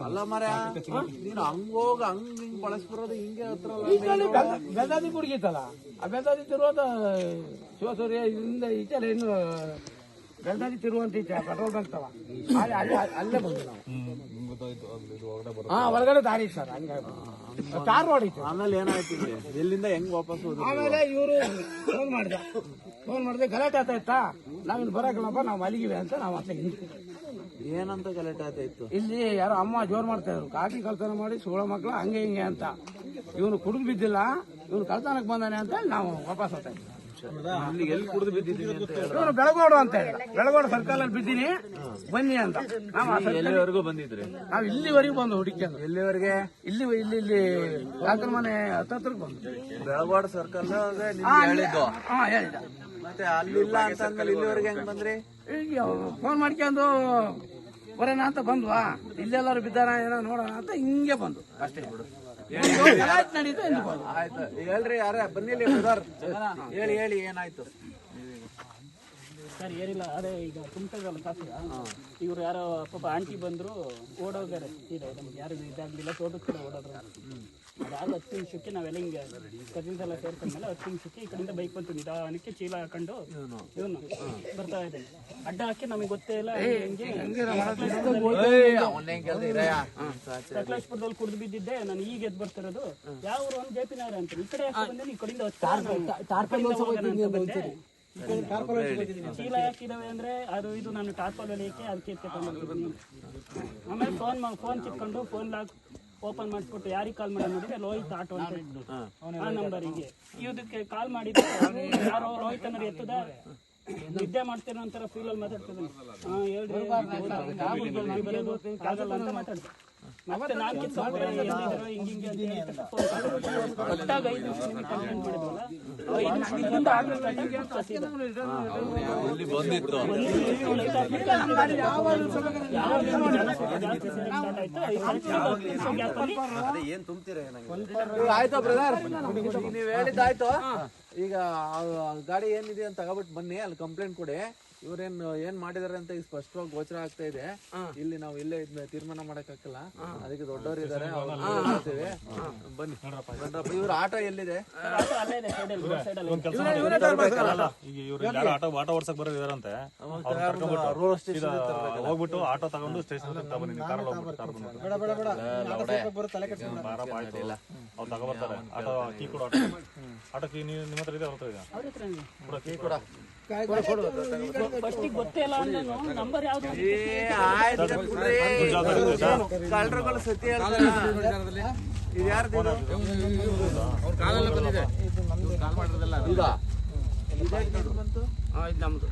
ಅಲ್ಲ ಮರ ನೀನು ಹಂಗೋಗ ಹಂಗ್ ಹಿಂಗ್ ಬಳಸ್ಬಿರೋದು ಹಿಂಗೆ ಹತ್ರ ಬೆದಾದಿ ಕುಡುಗಿತ್ತಲ್ಲ? ಆ ಬೆದಾದಿ ತಿರುವಂತ ಶಿವಸೂರ್ಯ ಇದರಿಂದ ಈಚೆಲ್ಲ ಇನ್ನು ಬೆದಾದಿ ತಿರುವಂತ ಈಚೆ ಪೆಟ್ರೋಲ್ ಬಂಕ್ ತವ. ಅಲ್ಲಿ ಬಂದು ನಾವು. ಹಾ ಹೊರಗಡೆ ದಾರಿ ಇತ್ತು ಸರ್ ಹಂಗ ಕಾರ್ ರೋಡ್ ಇತ್ತು ಆಮೇಲೆ ಏನಾಯ್ತು ಇಲ್ಲಿ? ಎಲ್ಲಿಂದ ಹೆಂಗ್ ವಾಪಸ್ ಆಮೇಲೆ ಇವರು ಫೋನ್ ಮಾಡಿದ ಫೋನ್ ಮಾಡಿದೆ ಗಲಾಟೆ ಇತ್ತಾ? ನಾವಿಲ್ಲಿ ಬರಕಲ್ಲಪ್ಪ ನಾವು ಮಲಗಿವೆ ಅಂತ ನಾವು ಅತ್ತೆ ಏನಂತ ಗಲಾಟೆ ಆಯ್ತಾಯ್ತು? ಇಲ್ಲಿ ಯಾರೋ ಅಮ್ಮ ಜೋರ್ ಮಾಡ್ತಾ ಇದ್ರು. ಕಾಕಿ ಕಳ್ತನ ಮಾಡಿ ಸೋಳ ಮಕ್ಳು ಹಂಗೆ ಹಿಂಗೆ ಅಂತ. ಇವನು ಕುಡಿದು ಬಿದ್ದಿಲ್ಲ. ಇವನು ಕಳ್ತನಕ್ಕೆ ಬಂದಾನೆ ಅಂತ ಹೇಳಿ ನಾವು ವಾಪಸ್ ಹೋಗ್ತಾ ಇದ್ವಿ. ಎಲ್ಲಿ ಕುಡಿದು ಬಿದ್ದಿದ್ದೀನಿ ಅಂತ ಹೇಳು. ಇವನು ಬೆಳಗೋಡು ಅಂತ ಹೇಳಿ. ಬೆಳಗೋಡು ಸರ್ಕಲಲ್ಲಿ ಬಿದ್ದೀನಿ. ಬನ್ನಿ ಅಂತ. ನಾವು ಆ ಸರ್ಕಲ್ ಎಲ್ಲಿವರೆಗೂ ಬಂದಿದ್ರಿ? ನಾವು ಇಲ್ಲಿವರೆಗೂ ಬಂದು ಹುಡುಕ್ಯಂದು ಎಲ್ಲಿವರೆಗೆ? ಇಲ್ಲಿ ಇಲ್ಲಿ ಇಲ್ಲಿ ಕಾಕನ ಮನೆ ಹತ್ತತ್ರಕ್ಕೆ ಬಂದು. ಬೆಳವಾಡ ಸರ್ಕಲ್ ಹಾ, ಹೇಳಿದ್ದು. ಹಾ ಹೇಳಿದ ಮತ್ತೆ ಅಲ್ಲಿಲ್ಲ ಇಲ್ಲಿವರೆಗೆ ಹೆಂಗ್ ಬಂದ್ರಿ? ಫೋನ್ ಮಾಡ್ಕೊಂಡು ಬರೋಣ ಅಂತ ಬಂದ್ವಾ? ಇಲ್ಲೆಲ್ಲಾರು ಬಿದ್ದಾರ ಏನೋ ನೋಡೋಣ ಅಂತ ಹಿಂಗೆ ಬಂದು. ಅಷ್ಟೇ. ಬಿಡು ನಡೀತು ಇಲ್ಲಿ ಬಂದು. ಆಯ್ತು. ಹೇಳ್ರಿ ಯಾರ ಬಂದಿಲ್ಲ ಬ್ರದರ್ ಹೇಳಿ ಹೇಳಿ ಏನಾಯ್ತು? ಸರ್ ಏನಿಲ್ಲ. ಅದೇ ಈಗ ತುಂಬ್ತದಲ್ಲ ಕಾಸು ಇವ್ರು ಯಾರೋ ಪಾಪ ಆಂಟಿ ಬಂದ್ರು ಓಡೋಗಾರೆ. ಇದೆ ನಮ್ಗೆ ಯಾರು ಇದಾಗ್ಲಿಲ್ಲ ತೋಟಕ್ಕೆ ಕಡೆ ಓಡೋದ್ರು. ಅದಾದ ಹತ್ತು ನಿಮಿಷಕ್ಕೆ ನಾವೆಲ್ಲ ಹಿಂಗೆ ಕಸಿನ್ಸ್ ಎಲ್ಲ ಸೇರ್ಕೊಂಡ್ಮೇಲೆ ಹತ್ತು ನಿಮಿಷಕ್ಕೆ ಈ ಕಡೆಯಿಂದ ಬೈಕ್ ಬಂತು. ನಿಧಾನಕ್ಕೆ ಚೀಲ ಹಾಕೊಂಡು ಇವನು. ಬರ್ತಾ ಇದ್ದಾನೆ. ಅಡ್ಡ ಹಾಕಿ ನಮಗೆ ಗೊತ್ತೇ ಇಲ್ಲ ಹಿಂಗೆ. ಸಕಲೇಶ್ಪುರದಲ್ಲಿ ಕುಡಿದು ಬಿದ್ದಿದ್ದೆ. ನಾನು ಈಗ ಎದ್ದು ಬರ್ತಿರೋದು. ಯಾವ ಊರು? ಒಂದು ಜೆ ಪಿ ನಗರ ಅಂತ. ಈ ಕಡೆ ಬಂದ್ರೆ ಬಂದೆ? ಈ ಕಡೆಯಿಂದ ಹತ್ತು ಚೀಲ ಯಾಕಿದಾವೆ ಅಂದ್ರೆ ಅದು ಇದು ನಾನು ಟಾರ್ಪಲ್ ಹೊಲಿಯಕ್ಕೆ ಅದಕ್ಕೆ ಎತ್ಕೊಂಡು ಆಮೇಲೆ ಫೋನ್ ಫೋನ್ ಕಿತ್ಕೊಂಡು ಫೋನ್ ಲಾಕ್ ಓಪನ್ ಮಾಡಿಸ್ಬಿಟ್ಟು ಯಾರಿಗೆ ಕಾಲ್ ಮಾಡಿ ನೋಡಿದ್ರೆ ರೋಹಿತ್ ಆಟೋ ಅಂತ ಆ ನಂಬರಿಗೆ ಇದಕ್ಕೆ ಕಾಲ್ ಮಾಡಿದ್ರೆ ಯಾರೋ ಲೋಹಿತ್ ಅನ್ನೋರು ಎತ್ತದ? ನಿದ್ದೆ ಮಾಡ್ತಿರೋ ಅಂತಾರ ಫೀಲ್ ಅಲ್ಲಿ ಮಾತಾಡ್ತಿದ್ದಾನೆ ಹಾ ಹೇಳ್ರಿ. ಮತ್ತೆ ಒಟ್ಟಾಗಿ ಐದು ಕಂಪ್ಲೇಂಟ್ ಮಾಡಿದ್ವಲ್ಲ ನಿಮಿಷದಿಂದ ಆದ್ಮೇಲೆ ಆಯ್ತಾ ಬ್ರದರ್ ನೀವ್ ಹೇಳಿದ್ದಾಯ್ತು ಈಗ ಆ ಗಾಡಿ ಏನಿದೆ ಅಂತ ತಗೋಬಿಟ್ಟು ಬನ್ನಿ ಅಲ್ಲಿ ಕಂಪ್ಲೇಂಟ್ ಕೊಡಿ. ಇವ್ರೇನ್ ಏನ್ ಮಾಡಿದಾರೆ ಅಂತ ಈಗ ಸ್ಪಷ್ಟವಾಗಿ ಗೋಚರ ಆಗ್ತಾ ಇದೆ. ಇಲ್ಲಿ ನಾವು ಇಲ್ಲೇ ಇದ್ನ ತೀರ್ಮಾನ ಮಾಡಕ್ ಹಾಕಲ್ಲ ಅದಕ್ಕೆ ದೊಡ್ಡವರು ಇದಾರೆ. ಬನ್ನಿ. ಇವ್ರ ಆಟೋ ಎಲ್ಲಿದೆ? ಆಟೋ ಆಟೋ ಓಡ್ಸಕ್ ಬರೋದಿದಾರಂತೆ ಹೋಗ್ಬಿಟ್ಟು ಆಟೋ ತಗೊಂಡು ಸ್ಟೇಷನ್ ತಗೊಂಡು ನೀವು ಕಾರಲ್ಲಿ ಹೋಗ್ಬಿಟ್ಟು ಕಾರ್ ಬಂದ್ಬಿಟ್ಟು. ಬಾರಪ್ಪ ಆಯ್ತು. ಅವ್ರು ತಗೊಬರ್ತಾರೆ ಆಟೋ ಕೀ ಕೊಡು ಆಟೋ ಆಟೋ ಕೀ ನೀವು ಹತ್ರ ಇದೆ ಅವ್ರ ಹತ್ರ ಇದೆ. ಅವ್ರ ಹತ್ರ ಇದೆ. ಕೊಡು ಕೀ ಕೊಡ. ಫಸ್ಟಿಗೆ ಗೊತ್ತೇ ಇಲ್ಲ ಅಂದನು ನಂಬರ್ ಯಾವ್ದು ಏ ಆಯ್ತು ಬಿಡ್ರಿ. ಕಳ್ರುಗಳು ಸತಿ ಹೇಳ್ತಾರೆ? ಇದು ಯಾರ್ದು ಇದು? ಇದಾ? ಇದಾಯ್ತು ಇದು ಬಂತು? ಹಾ, ಇದು ನಮ್ದು.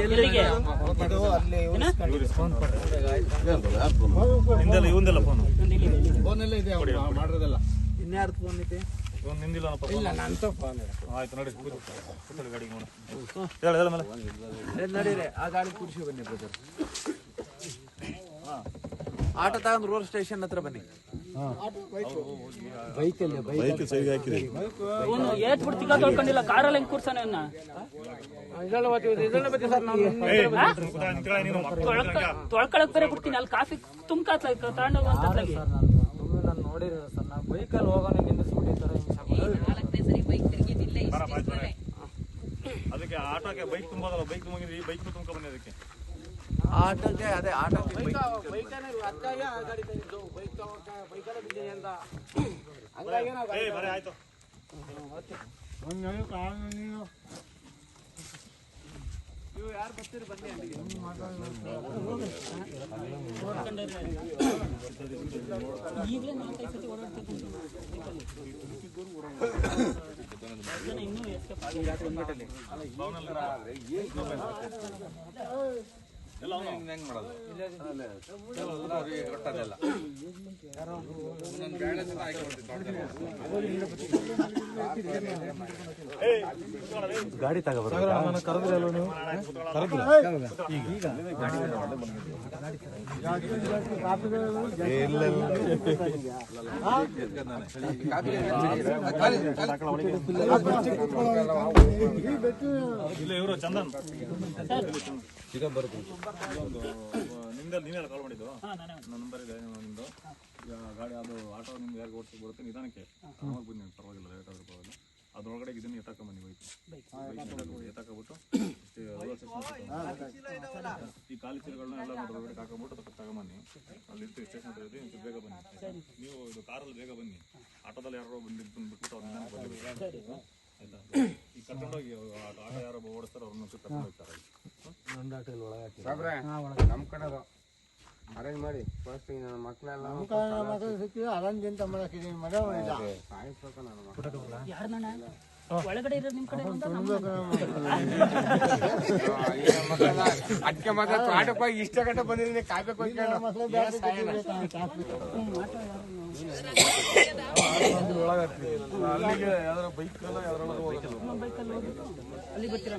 ಎಲ್ಲಿಗೆ? ನಿಂದೆಲ್ಲ ಇವಂದೆಲ್ಲ ಫೋನು ಇನ್ಯಾರ್ದು ಫೋನ್ ಐತಿ ಇವ್ನು ನಿಂದಿಲ್ಲ ಇಲ್ಲ ನಂತ ಫೋನ್ ಆಯ್ತು ನೋಡಿ ಕೂತ್ಕೊಳ್ಳಿ. ಕೂತ್ಕೊಳ್ಳಿ ಗಾಡಿಗೆ ನೋಡು. ಹೇಳ ಹೇಳ ಮೇಲೆ. ಏ, ನಡೀರಿ ಆ ಗಾಡಿ ಕುರ್ಸಿ ಬನ್ನಿ ಬ್ರದರ್ ಆಟೋ ತಗೊಂಡು ರೋಡ್ ಸ್ಟೇಷನ್ ಹತ್ರ ಬನ್ನಿ. ಅವನು ಏಟ್ ಬಿಡ್ತಿಲ್ಲ ತೊಳ್ಕೊಂಡಿಲ್ಲ ಕಾರಲ್ಲಿ ಹೆಂಗ್ ಕೂರ್ಸಾನೆ ತೊಳ್ಕೊಳಕ್ ಬೇರೆ ಬಿಡ್ತೀನಿ. ಅಲ್ಲಿ ಕಾಫಿ ತುಂಬ್ಕಾತ್ಲ ತಗೊಂಡೋಗುವಂತದ್ಲಾಗಿ ನೋಡಿರ ಸರ್ ನಾನು ಬೈಕಲ್ಲಿ ಹೋಗೋಣ ನಿಂದಿಸ್ಬಿಟ್ಟಿರ್ತಾರೆ ನಾಲ್ಕನೇ ಸರಿ ಬೈಕ್ ತಿರುಗಿದಿಲ್ಲ ಇಷ್ಟು ಅದಕ್ಕೆ ಆಟೋಕ್ಕೆ ಬೈಕ್ ತುಂಬೋದಲ್ಲ ಬೈಕ್ ತುಂಬಿದ್ರಿ ಬೈಕ್ ತುಂಬ ಬನ್ನಿ ಅದಕ್ಕೆ. ಆಟೋಕ್ಕೆ ಅದೇ ಆಟೋಕ್ಕೆ ಬೈಕ್ ಬೈಕಲ್ಲಿ ಅದಕ್ಕಾಗಿ ಆ ಗಾಡಿ ತಂದಿದ್ದು ಬೈಕ್ ತಗೊಂಡ ಬೈಕಲ್ಲೇ ಬಿದ್ದೀನಿ ಅಂತ ಹಂಗಾಗಿ ನಾವು? ಏ ಬರೀ ಆಯ್ತು ನೀವು. ಇಲ್ಲ ಇವರು ಚಂದನ್ ನಿಂದಲ್ಲಿ ನೀವೇ ಕಾಲ್ ಮಾಡಿದ್ದು? ನನ್ನ ನಂಬರ್ ಇದೆ ನಿಮ್ಮದು ಈಗ ಗಾಡಿ ಅದು ಆಟೋ ನಿಮ್ಗೆ ಯಾರು ಓಡಿಸಿ ಬರುತ್ತೆ ನಿಧಾನಕ್ಕೆ. ಬಂದು ಬನ್ನಿ ಪರವಾಗಿಲ್ಲ ಲೇಟ್ ಆದ್ರೂ ಪರವಾಗಿಲ್ಲ. ಅದ್ರೊಳಗಡೆ ಇದನ್ನ ಎತ್ತಾಕೊಂಬನ್ನಿ ಬೈಕ್ ಎತ್ತಾಕಬಿಟ್ಟು ಈ ಖಾಲಿ ಚೀಲಗಳನ್ನ ಎಲ್ಲ ಅದ್ರೊಳಗಡೆ ಹಾಕೊಂಬಿಟ್ಟು ಅದಕ್ಕೆ ತಗೊಂಬನ್ನಿ. ಅಲ್ಲಿ ಇರ್ತೀವಿ ಸ್ಟೇಷನ್ ಹತ್ರ ಇರ್ತೀವಿ ಬೇಗ ಬನ್ನಿ. ನೀವು ಇದು ಕಾರಲ್ಲಿ ಬೇಗ ಬನ್ನಿ. ಆಟೋದಲ್ಲಿ ಯಾರೋ ಬಂದು ಬಂದ್ಬಿಟ್ಟು ಅವ್ರು ನಿಧಾನಕ್ಕೆ ಬರ್ಬೇಕು ಆಯ್ತಾ? ಈಗ ಕರ್ಕೊಂಡೋಗಿ ಆಟೋ ಯಾರೋ ಓಡಿಸ್ತಾರೆ ಅವ್ರನ್ನ ಕರ್ಕೊಂಡು ಹೋಗ್ತಾರೆ. ಸಾಬ್ರೆ ನಮ್ಮ ಕಡೆ ಅರೇಂಜ್ ಮಾಡಿ ಫಸ್ಟ್ ನನ್ನ ಮಕ್ಕಳೆಲ್ಲ ಸಾಯಿಸ್ಬೇಕು ನನ್ನ ಮಕ್ಕಳು ಯಾರ್ದಣ್ಣ ಒಳಗಡೆ ಇರೋದು ನಿಮ್ ಕಡೆ ಒಂದಾ? ಅದಕ್ಕೆ ಮಾತ್ರ ತೋಟಕ್ಕೆ ಹೋಗಿ ಇಷ್ಟ ಗಂಟೆ ಬಂದಿದ್ದೀನಿ ಕಾಯ್ಬೇಕು ನಮ್ಮ ಬೈಕಲ್ಲಿ ನಿಮಿಷ ಅಲ್ಲಿ ಬರ್ತೀರಾ?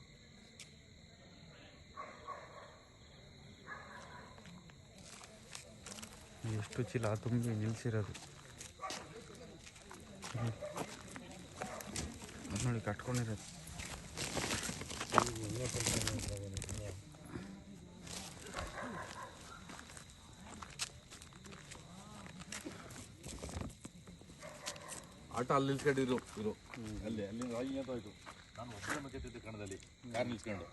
ಎಷ್ಟು ಚೀಲ ತುಂಬಿ ನಿಲ್ಸಿರೋದು. ನೋಡಿ ಕಟ್ಕೊಂಡಿರೋದು. ಆಟ ಅಲ್ಲಿ ನಿಲ್ಸ್ಕೊಂಡಿರು ಇದು ಅಲ್ಲಿ ಅಲ್ಲಿ ರಾಗಿ ಅಂತ ಹೋಯ್ತು ನಾನು ಒಬ್ಬನೇ ಮತ್ತಿದ್ದೆ ಕಣದಲ್ಲಿ ಕಾರ್ ನಿಲ್ಸ್ಕೊಂಡು.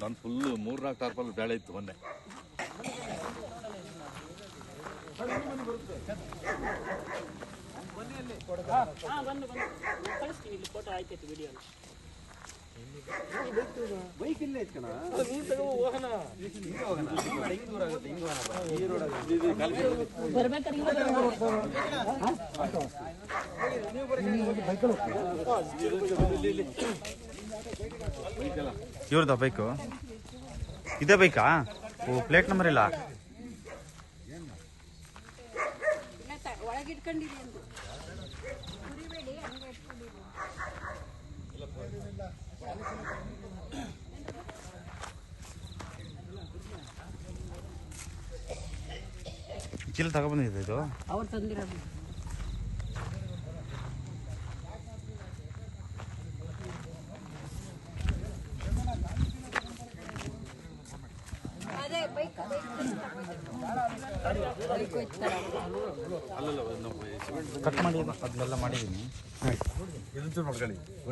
ನಾನು ಫುಲ್ ಮೂರ್ನಾಲ್ಕು ಟಾರ್ಪಲ್ ಬೇಳೆ ಇತ್ತು ಮೊನ್ನೆ. ಇವ್ರದ್ದು ಬೈಕು ಇದೇ ಬೈಕಾ ಓ ಪ್ಲೇಟ್ ನಂಬರ್ ಇಲ್ಲ. ಒಳಗಿಟ್ಕೊಂಡಿರಿ ಅಂತ ಕುರಿಬೇಡಿ ಹಂಗೆ ಇಟ್ಕೊಂಡಿರಿ ಚೀಲ ತಗೊಬಂದಿದೆ ಇದು? ಅವ್ರು ತಂದಿರೋದು ಅದೇ ಬೈಕ್ ಬೈಕ್ ಹೋಯ್ತಾರೆ ಕಟ್ ಮಾಡಿ ಅದನ್ನೆಲ್ಲ ಮಾಡಿದ್ದೀನಿ